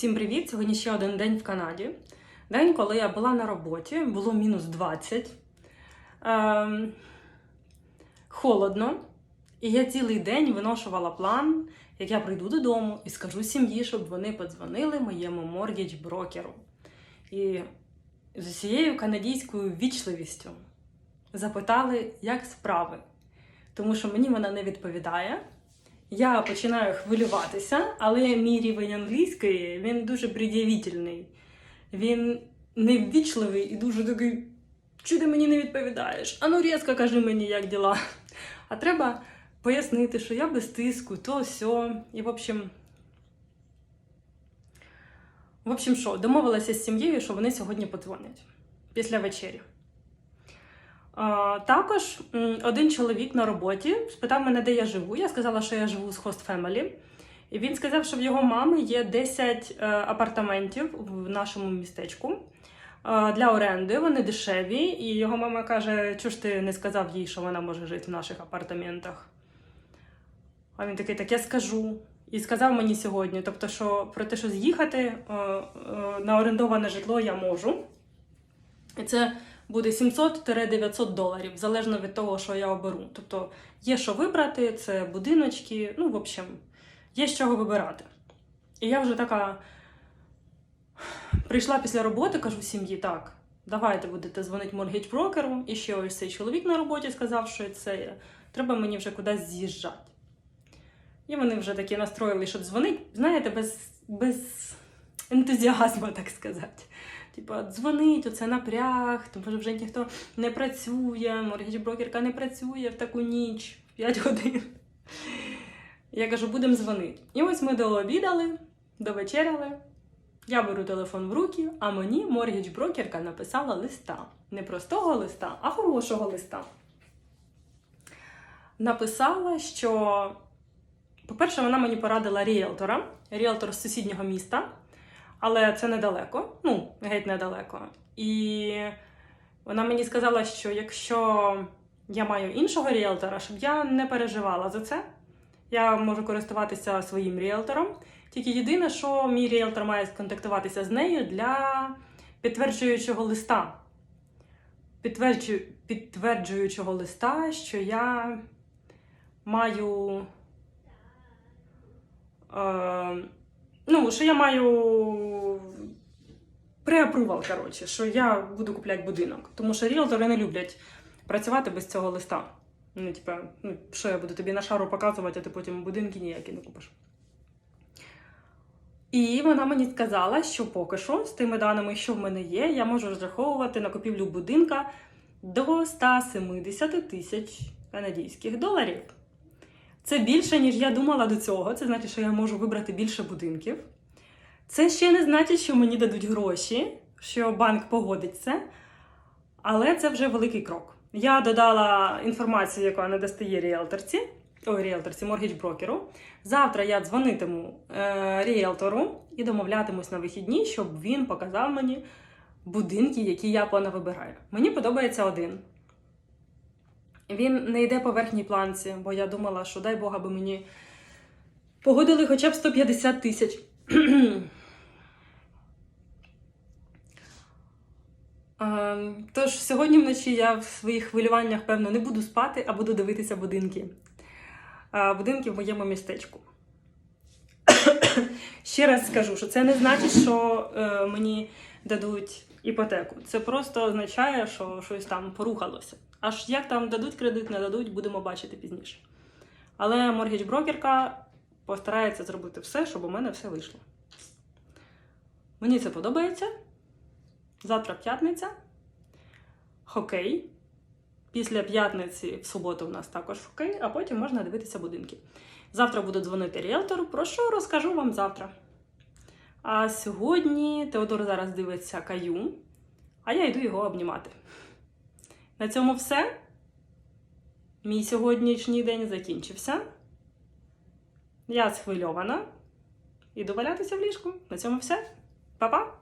Всім привіт! Сьогодні ще один день в Канаді. День, коли я була на роботі, було мінус 20. Ем, холодно. І я цілий день виношувала план, як я прийду додому і скажу сім'ї, щоб вони подзвонили моєму моргідж брокеру. І з усією канадійською вічливістю запитали, як справи. Тому що мені вона не відповідає. Я починаю хвилюватися, але мій рівень англійської він дуже пред'явительний. Він неввічливий і дуже такий. Чи ти мені не відповідаєш? Ану різко кажи мені, як діла. А треба пояснити, що я без тиску, то сьо. І, в общем. В общем, що, домовилася з сім'єю, що вони сьогодні подзвонять після вечері. Також один чоловік на роботі спитав мене, де я живу. Я сказала, що я живу з Host Family. І він сказав, що в його мами є 10 е, апартаментів в нашому містечку е, для оренди. Вони дешеві. І його мама каже: чого ж ти не сказав їй, що вона може жити в наших апартаментах? А він такий, так я скажу. І сказав мені сьогодні, тобто, що про те, що з'їхати е, на орендоване житло я можу. І це буде 700-900 доларів, залежно від того, що я оберу. Тобто є що вибрати, це будиночки, ну, в общем, є з чого вибирати. І я вже така прийшла після роботи, кажу сім'ї, так, давайте будете дзвонити моргідж-брокеру. І ще ось цей чоловік на роботі сказав, що це треба мені вже кудись з'їжджати. І вони вже такі настроїли, що дзвонить, знаєте, без, без ентузіазму, так сказати. Типа, дзвонить, оце напряг, тому що вже ніхто не працює, моргідж-брокерка не працює в таку ніч, в 5 годин. Я кажу, будемо дзвонити. І ось ми дообідали, довечеряли. Я беру телефон в руки, а мені моргідж-брокерка написала листа. Не простого листа, а хорошого листа. Написала, що, по-перше, вона мені порадила ріелтора, ріелтор з сусіднього міста. Але це недалеко, ну, геть недалеко. І вона мені сказала, що якщо я маю іншого ріелтора, щоб я не переживала за це, я можу користуватися своїм ріелтором. Тільки єдине, що мій ріелтор має сконтактуватися з нею для підтверджуючого листа. Підтверджу... Підтверджуючого листа, що я маю. Е... Ну, що я маю преапрувал, коротше, що я буду купляти будинок. Тому що ріелтори не люблять працювати без цього листа. Ну, типа, ну, що я буду тобі на шару показувати, а ти потім будинки ніякі не купиш. І вона мені сказала, що поки що, з тими даними, що в мене є, я можу розраховувати на купівлю будинка до 170 тисяч канадських доларів. Це більше, ніж я думала до цього. Це значить, що я можу вибрати більше будинків. Це ще не значить, що мені дадуть гроші, що банк погодить це. Але це вже великий крок. Я додала інформацію, яку не достає ріелторці, ой, ріелторці, моргідж-брокеру. Завтра я дзвонитиму е, ріелтору і домовлятимусь на вихідні, щоб він показав мені будинки, які я понавибираю. Мені подобається один. Він не йде по верхній планці, бо я думала, що дай Бога би мені погодили хоча б 150 тисяч. Ем, Тож сьогодні вночі я в своїх хвилюваннях, певно, не буду спати, а буду дивитися будинки. Будинки в моєму містечку. Ще раз скажу, що це не значить, що е, мені дадуть іпотеку. Це просто означає, що щось там порухалося. Аж як там дадуть кредит, не дадуть, будемо бачити пізніше. Але моргідж-брокерка постарається зробити все, щоб у мене все вийшло. Мені це подобається. Завтра п'ятниця. Хокей. Після п'ятниці в суботу у нас також хокей, а потім можна дивитися будинки. Завтра буду дзвонити ріелтору. Про що розкажу вам завтра. А сьогодні Теодор зараз дивиться каю, а я йду його обнімати. На цьому все. Мій сьогоднішній день закінчився. Я схвильована. Іду валятися в ліжку. На цьому все. Па-па!